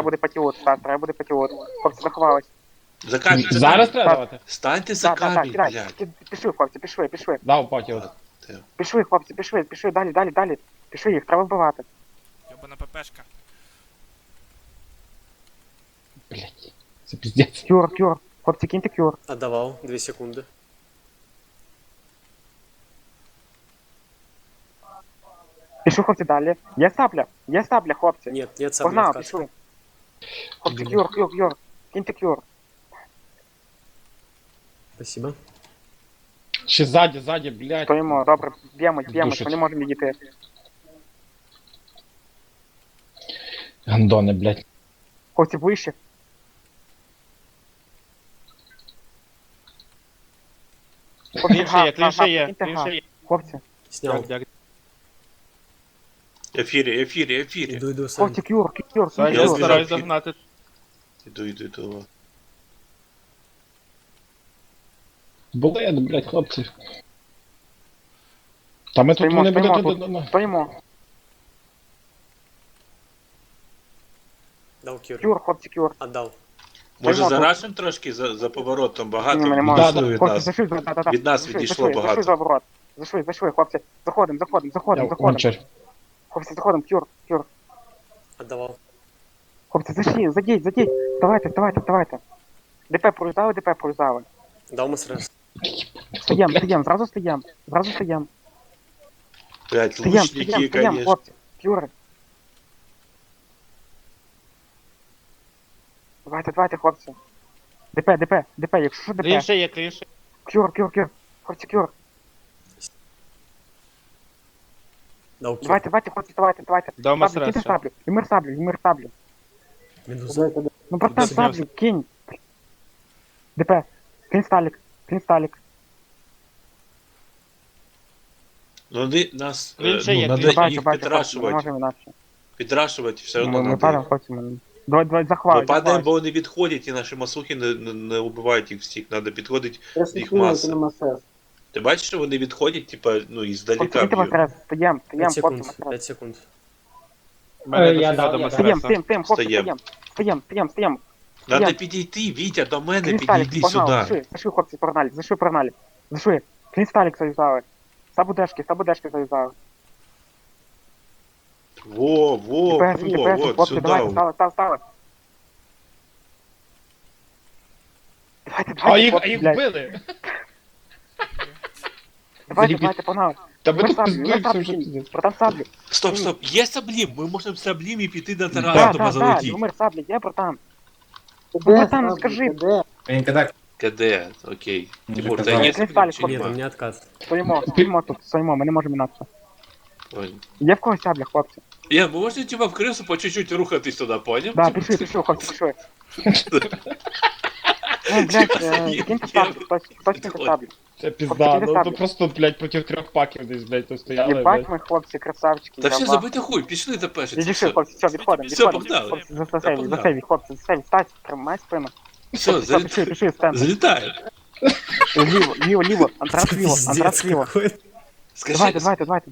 треба буде патіот, так, треба буде патіот. Хлопці заховались. За камінь, за Зараз камінь. треба давати? Станьте за Так, так, так, камінь, кидай. блядь. Ки- Пішли, хлопці, пішли, пішли. Дав паті от. Пішли, хлопці, пішли, пішли, далі, далі, далі. Пішли, їх треба вбивати. Йобана ППшка. Блять. Це піздець. Кюр, кюр. Хлопці, киньте кюр. Отдавал, 2 секунды. Пішли, хлопці, далі. Є сабля, є сабля, хлопці. Нет, нет, сам Погнали, откат. пішли. Хлопці, кюр, кюр, кюр. Киньте кюр. Спасибо. Ще ззаді, ззаді, блять. Стоїмо, добре, б'ємось, б'ємось, Душить. ми не можемо відійти. Гандони, блять. Хлопці, вище. Хлопці, Клінше га, га, га. Хлопці, Снял. Ефірі, ефірі, ефірі. Иду, иду сам. хлопці, кюр, кюр, Я я кюр. збираю. стараюсь догнати. Іду, іду, іду. Булет, блять, хлопці. Та ми тут Стоїмо, не стоїмо буде. стоїмо. Дал кюр. Кюр, хлопці, кюр. Отдал. Може зарашим трошки за, за поворотом багато Ні, ми відійшло да, від Хлопці, нас. зайшли, да, да, да. Від нас відійшло зайшли, багато. Зайшли за ворот. Зайшли, зайшли, хлопці. Заходимо, заходимо, заходимо, заходимо, заходимо. Кончер. Хлопці, заходимо, кюр, кюр. Отдавал. Хлопці, зайшли, зайдіть, зайдіть. Давайте, давайте, давайте. ДП прорізали, ДП прорізали. Дал мы сразу. Стоїм, стоїм, зразу стоїм, зразу стоїм. Блядь, Стоїм, лучники, конечно. хлопці. Кюри. Давайте, давайте, хлопці. ДП, ДП, ДП, якщо що ДП. Клінше є, клінше. Кюр, кюр, кюр. Хлопці, кюр. Дал. Давайте, давайте, хлопці, давайте, давайте. Дав Саблю, масрес. киньте саблю. Вимир саблю, вимир саблю. Медуза. Ну, братан, саблю, кинь. ДП, кинь сталік, кинь сталік. Ну, вони нас, е, Він ще є, ну, він надо Бачу, їх бачу, ми підрашувати. можемо інакше. Підрашувати все Ми, одно ми падаємо, надо. хлопці. Давай, давай, захвали, Ми падаємо, бо вони відходять, і наші масухи не, не, не убивають їх всіх. Треба підходити їх маса. Ти бачиш, що вони відходять, типа, ну, Хлопці, іздалека киньте б'ють. масрес, стоїм, 5 стоїм, секунд. хлопці, масрес. 5 секунд. Мене я дуже дав, я дав. Стоїм, масреса. стоїм, стоїм, хлопці, стоїм, стоїм. Надо підійти, Вітя, до мене, підійди погнали, сюди. зайшли, зайшли, хлопці, погнали, зайшли, погнали. Зайшли. Клінсталік зав'язали. Сабудешки, сабудешки зав'язали. Во, во, во, тепер, вот, хлопці, сюди. давайте, стали, стали, стали. Давайте, А давайте, їх, а хлопці, їх блядь. вбили. Давайте, Ребят. давайте, погнали. Та ми Ми тут ми вже. кинь. пиздець. Братан саблю. Стоп, стоп, є саблім, ми можемо саблім і піти на Да, да, тому да, залетіть. Юмир саблі, є, братан? Ну, братан, ну скажи. Коли КД, окей. Тимур, казав. та є чи хлопці. Нет, у меня откат. Стоїмо, стоїмо тут, стоїмо, ми не можемо інакше. Ой. Є в когось сабля, хлопці? Я, ми можемо типа в крису по чуть-чуть рухатись туди, поняв? Да, пішли, пішли, хлопці, пішли. Ну, блядь, е, киньте саблю, хтось, хтось киньте саблю. Це пізда. Ну саблю. то просто, блять, проти трьох паків десь, блять, то стояли, Єбать блять. ми, хлопці, красавчики. Та все, в забити хуй, пішли до перші. Відійшли, хлопці, все, відходимо, Все, відходимо. погнали. Хлопці, за сейві, погнали. за сейві, хлопці, за сейві, стать, тримай спину. Все, Все, пішли, пішли, стенд. залітай. Ліво, ліво, ліво, Андрас ліво, Андрас ліво. Какой Скажи, Давайте, давайте, давайте.